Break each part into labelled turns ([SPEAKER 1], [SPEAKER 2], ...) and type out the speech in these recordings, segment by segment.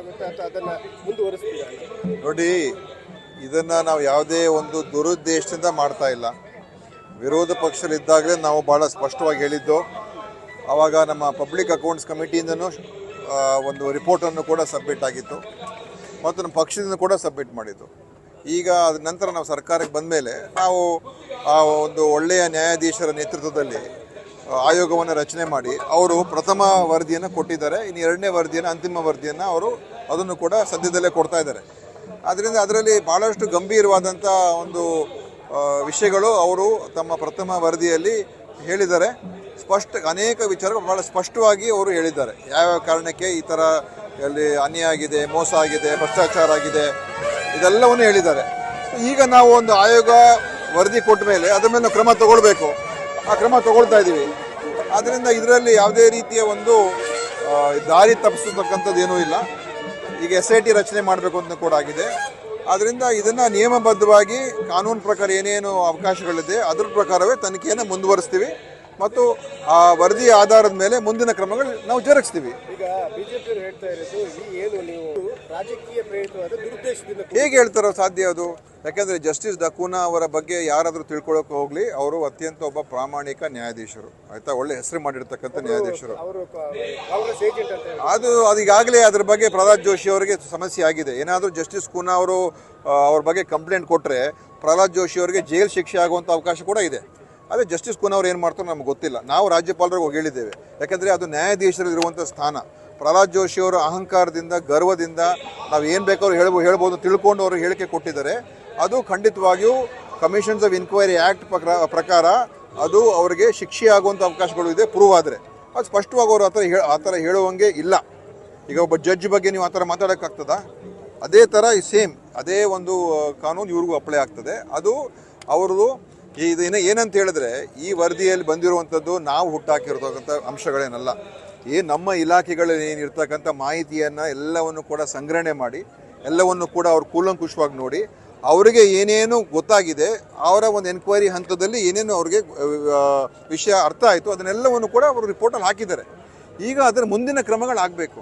[SPEAKER 1] ಏನಾಗುತ್ತೆ ಅಥವಾ ಅದನ್ನ
[SPEAKER 2] ನೋಡಿ, ಇದನ್ನು ನಾವು ಯಾವುದೇ ಒಂದು ದುರುದ್ದೇಶದಿಂದ ಮಾಡ್ತಾ ಇಲ್ಲ. ವಿರೋಧ ಪಕ್ಷದಲ್ಲಿದ್ದಾಗಲೇ ನಾವು ಭಾಳ ಸ್ಪಷ್ಟವಾಗಿ ಹೇಳಿದ್ದು ಆವಾಗ ನಮ್ಮ ಪಬ್ಲಿಕ್ ಅಕೌಂಟ್ಸ್ ಕಮಿಟಿಯಿಂದನೂ ಒಂದು ರಿಪೋರ್ಟನ್ನು ಕೂಡ ಸಬ್ಮಿಟ್ ಆಗಿತ್ತು ಮತ್ತು ನಮ್ಮ ಪಕ್ಷದಿಂದ ಕೂಡ ಸಬ್ಮಿಟ್ ಮಾಡಿದ್ದು. ಈಗ ಅದ ನಂತರ ನಾವು ಸರ್ಕಾರಕ್ಕೆ ಬಂದ ಮೇಲೆ ನಾವು ಆ ಒಂದು ಒಳ್ಳೆಯ ನ್ಯಾಯಾಧೀಶರ ನೇತೃತ್ವದಲ್ಲಿ ಆಯೋಗವನ್ನು ರಚನೆ ಮಾಡಿ ಅವರು ಪ್ರಥಮ ವರದಿಯನ್ನು ಕೊಟ್ಟಿದ್ದಾರೆ, ಇನ್ನು ಎರಡನೇ ವರದಿಯನ್ನು, ಅಂತಿಮ ವರದಿಯನ್ನು ಅವರು ಅದನ್ನು ಕೂಡ ಸದ್ಯದಲ್ಲೇ ಕೊಡ್ತಾ ಇದ್ದಾರೆ. ಆದ್ದರಿಂದ ಅದರಲ್ಲಿ ಭಾಳಷ್ಟು ಗಂಭೀರವಾದಂಥ ಒಂದು ವಿಷಯಗಳು ಅವರು ತಮ್ಮ ಪ್ರಥಮ ವರದಿಯಲ್ಲಿ ಹೇಳಿದ್ದಾರೆ. ಸ್ಪಷ್ಟ, ಅನೇಕ ವಿಚಾರಗಳು ಭಾಳ ಸ್ಪಷ್ಟವಾಗಿ ಅವರು ಹೇಳಿದ್ದಾರೆ. ಯಾವ್ಯಾವ ಕಾರಣಕ್ಕೆ ಈ ಥರ ಅಲ್ಲಿ ಅನ್ಯಾಯ ಆಗಿದೆ, ಮೋಸ ಆಗಿದೆ, ಭ್ರಷ್ಟಾಚಾರ ಆಗಿದೆ, ಇದೆಲ್ಲವನ್ನು ಹೇಳಿದ್ದಾರೆ. ಈಗ ನಾವು ಒಂದು ಆಯೋಗ ವರದಿ ಕೊಟ್ಟ ಮೇಲೆ ಅದರ ಮೇಲೆ ಕ್ರಮ ತಗೊಳ್ಬೇಕು. ಆ ಕ್ರಮ ತಗೊಳ್ತಾ ಇದ್ದೀವಿ. ಆದ್ದರಿಂದ ಇದರಲ್ಲಿ ಯಾವುದೇ ರೀತಿಯ ಒಂದು ದಾರಿ ತಪ್ಪಿಸತಕ್ಕಂಥದ್ದು ಏನೂ ಇಲ್ಲ. ಈಗ ಎಸ್ ಐ ಟಿ ರಚನೆ ಮಾಡಬೇಕು ಅಂತ ಕೂಡ ಆಗಿದೆ. ಆದ್ದರಿಂದ ಇದನ್ನು ನಿಯಮಬದ್ಧವಾಗಿ ಕಾನೂನು ಪ್ರಕಾರ ಏನೇನು ಅವಕಾಶಗಳಿದೆ, ಅದರ ಪ್ರಕಾರವೇ ತನಿಖೆಯನ್ನು ಮುಂದುವರಿಸ್ತೀವಿ. ಮತ್ತು ಆ ವರದಿ ಆಧಾರದ ಮೇಲೆ ಮುಂದಿನ ಕ್ರಮಗಳು ನಾವು ಜರುಗಿಸ್ತೀವಿ.
[SPEAKER 1] ಈಗ ಬಿಜೆಪಿಯವರು ಹೇಳ್ತಾ ಇರೋದು ಏನು ನೀವು ರಾಜಕೀಯ ಪ್ರೇರಿತವಾದ ದುರುದ್ದೇಶದಿಂದ
[SPEAKER 2] ಹೇಗೆ ಹೇಳ್ತಾರೋ ಸಾಧ್ಯ ಅದು. ಯಾಕೆಂದ್ರೆ ಜಸ್ಟಿಸ್ ದಕೂನಾ ಅವರ ಬಗ್ಗೆ ಯಾರಾದರೂ ತಿಳ್ಕೊಳ್ಳೋಕೆ ಹೋಗಲಿ ಅವರು ಅತ್ಯಂತ ಒಬ್ಬ ಪ್ರಾಮಾಣಿಕ ನ್ಯಾಯಾಧೀಶರು ಆಯಿತಾ? ಒಳ್ಳೆ ಹೆಸರು ಮಾಡಿರ್ತಕ್ಕಂಥ ನ್ಯಾಯಾಧೀಶರು. ಅದು ಅದು ಈಗಾಗಲೇ ಅದ್ರ ಬಗ್ಗೆ ಪ್ರಹ್ಲಾದ್ ಜೋಶಿ ಅವರಿಗೆ ಸಮಸ್ಯೆ ಆಗಿದೆ. ಏನಾದರೂ ಜಸ್ಟಿಸ್ ಕೂನಾ ಅವರು ಅವ್ರ ಬಗ್ಗೆ ಕಂಪ್ಲೇಂಟ್ ಕೊಟ್ಟರೆ ಪ್ರಹ್ಲಾದ್ ಜೋಶಿ ಅವರಿಗೆ ಜೈಲ್ ಶಿಕ್ಷೆ ಆಗುವಂಥ ಅವಕಾಶ ಕೂಡ ಇದೆ. ಅದೇ ಜಸ್ಟಿಸ್ ಕೂನಾ ಅವ್ರು ಏನು ಮಾಡ್ತಾರೋ ನಮ್ಗೆ ಗೊತ್ತಿಲ್ಲ. ನಾವು ರಾಜ್ಯಪಾಲರಿಗೆ ಹೋಗಿ ಹೇಳಿದ್ದೇವೆ. ಯಾಕೆಂದರೆ ಅದು ನ್ಯಾಯಾಧೀಶರಲ್ಲಿರುವಂಥ ಸ್ಥಾನ. ಪ್ರಹ್ಲಾದ್ ಜೋಶಿ ಅವರ ಅಹಂಕಾರದಿಂದ, ಗರ್ವದಿಂದ ನಾವು ಏನು ಬೇಕಾದ್ರೂ ಹೇಳ್ಬೋ, ಹೇಳ್ಬೋದು ತಿಳ್ಕೊಂಡು ಅವರು ಹೇಳಿಕೆ ಕೊಟ್ಟಿದ್ದಾರೆ. ಅದು ಖಂಡಿತವಾಗಿಯೂ ಕಮಿಷನ್ಸ್ ಆಫ್ ಇನ್ಕ್ವೈರಿ ಆ್ಯಕ್ಟ್ ಪ್ರಕಾರ ಅದು ಅವರಿಗೆ ಶಿಕ್ಷೆ ಆಗುವಂಥ ಅವಕಾಶಗಳು ಇದೆ ಪ್ರೂವ್ ಆದರೆ. ಅದು ಸ್ಪಷ್ಟವಾಗಿ ಅವರು ಆ ಥರ ಹೇಳ ಆ ಥರ ಹೇಳುವಂಗೆ ಇಲ್ಲ. ಈಗ ಒಬ್ಬ ಜಡ್ಜ್ ಬಗ್ಗೆ ನೀವು ಆ ಥರ ಮಾತಾಡೋಕ್ಕಾಗ್ತದ? ಅದೇ ಥರ ಸೇಮ್ ಅದೇ ಒಂದು ಕಾನೂನು ಇವ್ರಿಗೂ ಅಪ್ಲೈ ಆಗ್ತದೆ. ಅದು ಅವ್ರದ್ದು ಇದನ್ನ ಏನಂತ ಹೇಳಿದ್ರೆ, ಈ ವರದಿಯಲ್ಲಿ ಬಂದಿರುವಂಥದ್ದು ನಾವು ಹುಟ್ಟಾಕಿರ್ತಕ್ಕಂಥ ಅಂಶಗಳೇನಲ್ಲ. ಏನು ನಮ್ಮ ಇಲಾಖೆಗಳಲ್ಲಿ ಏನಿರ್ತಕ್ಕಂಥ ಮಾಹಿತಿಯನ್ನು ಎಲ್ಲವನ್ನು ಕೂಡ ಸಂಗ್ರಹಣೆ ಮಾಡಿ, ಎಲ್ಲವನ್ನು ಕೂಡ ಅವ್ರು ಕೂಲಂಕುಷವಾಗಿ ನೋಡಿ, ಅವರಿಗೆ ಏನೇನು ಗೊತ್ತಾಗಿದೆ, ಅವರ ಒಂದು ಎನ್ಕ್ವೈರಿ ಹಂತದಲ್ಲಿ ಏನೇನು ಅವ್ರಿಗೆ ವಿಷಯ ಅರ್ಥ ಆಯಿತು, ಅದನ್ನೆಲ್ಲವನ್ನು ಕೂಡ ಅವರು ರಿಪೋರ್ಟಲ್ಲಿ ಹಾಕಿದ್ದಾರೆ. ಈಗ ಅದರ ಮುಂದಿನ ಕ್ರಮಗಳಾಗಬೇಕು.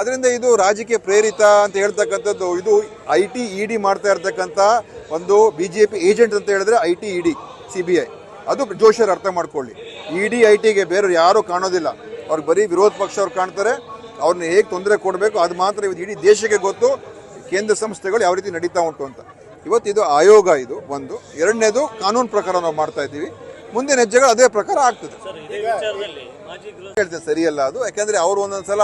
[SPEAKER 2] ಅದರಿಂದ ಇದು ರಾಜಕೀಯ ಪ್ರೇರಿತ ಅಂತ ಹೇಳ್ತಕ್ಕಂಥದ್ದು. ಇದು ಐ ಟಿ ಇ ಡಿ ಮಾಡ್ತಾ ಇರ್ತಕ್ಕಂಥ ಒಂದು ಬಿ ಜೆ ಪಿ ಏಜೆಂಟ್ ಅಂತ ಹೇಳಿದ್ರೆ I T E D C B I ಅದು ಜೋಶರ್ ಅರ್ಥ ಮಾಡ್ಕೊಳ್ಳಿ. ಇ ಡಿ ಐ ಟಿಗೆ ಬೇರೆ ಯಾರೂ ಕಾಣೋದಿಲ್ಲ. ಅವ್ರಿಗೆ ಬರೀ ವಿರೋಧ ಪಕ್ಷ ಅವ್ರು ಕಾಣ್ತಾರೆ. ಅವ್ರನ್ನ ಹೇಗೆ ತೊಂದರೆ ಕೊಡಬೇಕು ಅದು ಮಾತ್ರ ಇವತ್ತು ಇಡೀ ದೇಶಕ್ಕೆ ಗೊತ್ತು. ಕೇಂದ್ರ ಸಂಸ್ಥೆಗಳು ಯಾವ ರೀತಿ ನಡೀತಾ ಉಂಟು ಅಂತ. ಇವತ್ತು ಇದು ಆಯೋಗ ಇದು ಒಂದು. ಎರಡನೇದು ಕಾನೂನು ಪ್ರಕಾರ ನಾವು ಮಾಡ್ತಾ ಇದ್ದೀವಿ. ಮುಂದಿನ ಹೆಜ್ಜೆಗಳು ಅದೇ ಪ್ರಕಾರ ಆಗ್ತದೆ. ಹೇಳ್ತೇನೆ ಸರಿಯಲ್ಲ ಅದು. ಯಾಕಂದ್ರೆ ಅವರು ಒಂದೊಂದ್ಸಲ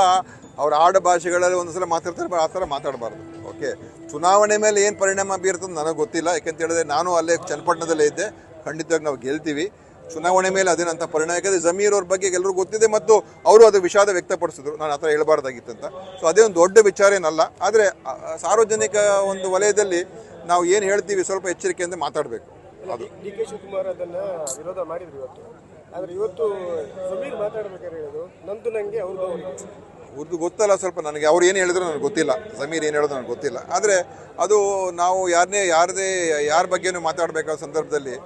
[SPEAKER 2] ಅವ್ರ ಆಡ ಭಾಷೆಗಳಲ್ಲಿ ಒಂದೊಂದ್ಸಲ ಮಾತಾಡ್ತಾರೆ ಆ ಥರ ಮಾತಾಡಬಾರ್ದು. ಓಕೆ ಚುನಾವಣೆ ಮೇಲೆ ಏನು ಪರಿಣಾಮ ಬೀರ್ತದೆ ನನಗೆ ಗೊತ್ತಿಲ್ಲ. ಯಾಕಂತ ಹೇಳಿದ್ರೆ ನಾನು ಅಲ್ಲೇ ಚನ್ನಪಟ್ಟಣದಲ್ಲೇ ಇದ್ದೆ. ಖಂಡಿತವಾಗಿ ನಾವು ಗೆಲ್ತೀವಿ. ಚುನಾವಣೆ ಮೇಲೆ ಅದೇನಂತ ಪರಿಣಾಮ. ಯಾಕಂದರೆ ಜಮೀರ್ ಅವ್ರ ಬಗ್ಗೆ ಎಲ್ಲರೂ ಗೊತ್ತಿದೆ ಮತ್ತು ಅವರು ಅದು ವಿಷಾದ ವ್ಯಕ್ತಪಡಿಸಿದ್ರು. ನಾನು ಆ ಥರ ಅಂತ. ಸೊ ಅದೇ ಒಂದು ದೊಡ್ಡ ವಿಚಾರ ಏನಲ್ಲ. ಆದರೆ ಸಾರ್ವಜನಿಕ ಒಂದು ವಲಯದಲ್ಲಿ ನಾವು ಏನು ಹೇಳ್ತೀವಿ ಸ್ವಲ್ಪ ಎಚ್ಚರಿಕೆಯಿಂದ ಮಾತಾಡಬೇಕು. ಅದು.
[SPEAKER 1] ಡಿ ಕೆ ಶಿವಕುಮಾರ್ ಅದನ್ನ ವಿರೋಧ ಮಾಡಿದ್ರು ಇವತ್ತು. ಆದರೆ ಇವತ್ತು ಮಾತಾಡಬೇಕಾದ್ರೆ ಹೇಳೋದು ನಂದು ನನಗೆ ಅವ್ರದ್ದು
[SPEAKER 2] ಗೊತ್ತಲ್ಲ ಸ್ವಲ್ಪ ನನಗೆ ಅವ್ರು ಏನು ಹೇಳಿದ್ರು ನನಗೆ ಗೊತ್ತಿಲ್ಲ. ಸಮೀರ್ ಏನು ಹೇಳಿದ್ರು ನನಗೆ ಗೊತ್ತಿಲ್ಲ. ಆದರೆ ಅದು ನಾವು ಯಾರನ್ನೇ ಯಾರದೇ ಯಾರ ಬಗ್ಗೆನೂ ಮಾತಾಡಬೇಕಾದ ಸಂದರ್ಭದಲ್ಲಿ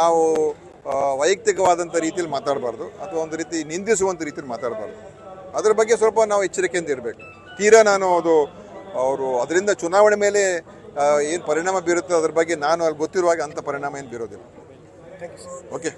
[SPEAKER 2] ನಾವು ವೈಯಕ್ತಿಕವಾದಂಥ ರೀತಿಯಲ್ಲಿ ಮಾತಾಡಬಾರ್ದು. ಅಥವಾ ಒಂದು ರೀತಿ ನಿಂದಿಸುವಂಥ ರೀತಿಯಲ್ಲಿ ಮಾತಾಡಬಾರ್ದು. ಅದ್ರ ಬಗ್ಗೆ ಸ್ವಲ್ಪ ನಾವು ಎಚ್ಚರಿಕೆಯಿಂದ ಇರಬೇಕು. ತೀರಾ ನಾನು ಅದು ಅವರು ಅದರಿಂದ ಚುನಾವಣೆ ಮೇಲೆ ಏನು ಪರಿಣಾಮ ಬೀರುತ್ತೋ ಅದ್ರ ಬಗ್ಗೆ ನಾನು ಅಲ್ಲಿ ಗೊತ್ತಿರುವಾಗ ಅಂಥ ಪರಿಣಾಮ ಏನು ಬೀರೋದಿಲ್ಲ. ಓಕೆ